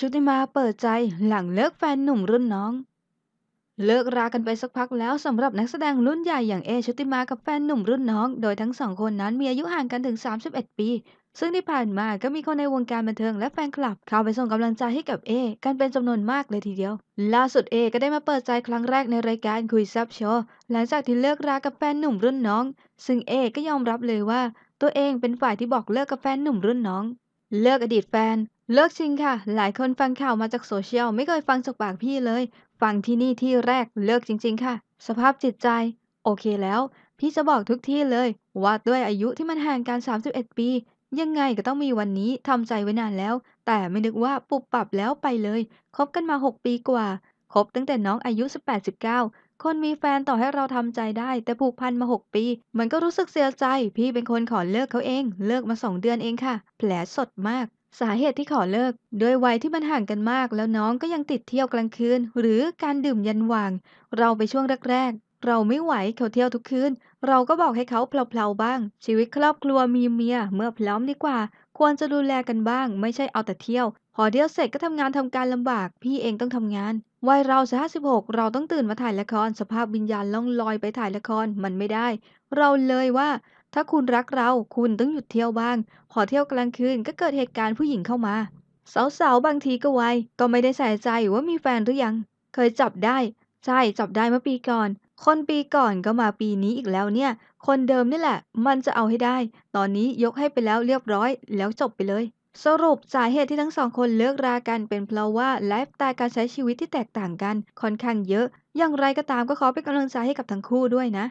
ชุติมาเปิดใจหลังเลิกแฟนหนุ่มรุ่นน้อง เลิกรากันไปสักพักแล้วสำหรับนักแสดงรุ่นใหญ่อย่างเอชุติมากับแฟนหนุ่มรุ่นน้อง โดยทั้งสองคนนั้นมีอายุห่างกันถึง 31 ปี ซึ่งที่ผ่านมาก็มีคนในวงการบันเทิงและแฟนคลับ เข้าไปส่งกำลังใจให้กับเอกันเป็นจำนวนมากเลยทีเดียว ล่าสุดเอก็ได้มาเปิดใจครั้งแรกในรายการคุยซับโชว์หลังจากที่เลิกรากับแฟนหนุ่มรุ่นน้อง ซึ่งเอก็ยอมรับเลยว่า ตัวเองเป็นฝ่ายที่บอกเลิกกับแฟนหนุ่มรุ่นน้อง เลิกอดีตแฟน เลิกจริงค่ะ หลายคนฟังข่าวมาจากโซเชียล ไม่เคยฟังจากปากพี่เลย ฟังที่นี่ที่แรก เลิกจริง ๆ ค่ะ สภาพจิตใจ โอเคแล้ว พี่จะบอกทุกที่เลย ว่าด้วยอายุที่มันห่างกัน 31 ปี ยังไงก็ต้องมีวันนี้ทำใจไว้นานแล้ว แต่ไม่นึกว่าปุบปับแล้วไปเลย คบกันมา 6 ปีกว่า คบตั้งแต่น้องอายุ 18-19 คนมีแฟนต่อให้เราทำใจได้ แต่ผูกพันมา 6 ปี มันก็รู้สึกเสียใจ พี่เป็นคนขอเลิกเขาเอง เลิกมา2เดือนเองค่ะ แผลสดมาก สาเหตุที่ขอเลิก ด้วยวัยที่มันห่างกันมาก แล้วน้องก็ยังติดเที่ยวกลางคืน หรือการดื่มยันหว่าง เราไปช่วงแรกๆ เราไม่ไหวเขาเที่ยวทุกคืน เราก็บอกให้เขาเพลาๆบ้าง ชีวิตครอบครัวมีเมีย เมื่อพร้อมดีกว่า ควรจะดูแลกันบ้าง ไม่ใช่เอาแต่เที่ยว พอเที่ยวเสร็จก็ทำงานทำการลำบาก พี่เองต้องทำงาน วัยเราจะ56เราต้องตื่นมาถ่ายละคร สภาพวิญญาณล่องลอยไปถ่ายละครมันไม่ได้ เราเลยว่า ถ้าคุณรักเราคุณต้องหยุดเที่ยวบ้าง พอเที่ยวกลางคืนก็เกิดเหตุการณ์ผู้หญิงเข้ามา สาวๆ บางทีก็ไวก็ไม่ได้ใส่ใจว่ามีแฟนหรือยัง เคยจับได้ ใช่จับได้เมื่อปีก่อน คนปีก่อนก็มาปีนี้อีกแล้วเนี่ย คนเดิมนี่แหละ มันจะเอาให้ได้ ตอนนี้ยกให้ไปแล้วเรียบร้อย แล้วจบไปเลย สรุปสาเหตุที่ทั้งสองคนเลิกรากันเป็นเพราะว่าไลฟ์สไตล์การใช้ชีวิตที่แตกต่างกันค่อนข้างเยอะ อย่างไรก็ตามก็ขอเป็นกำลังใจให้กับทั้งคู่ด้วยนะ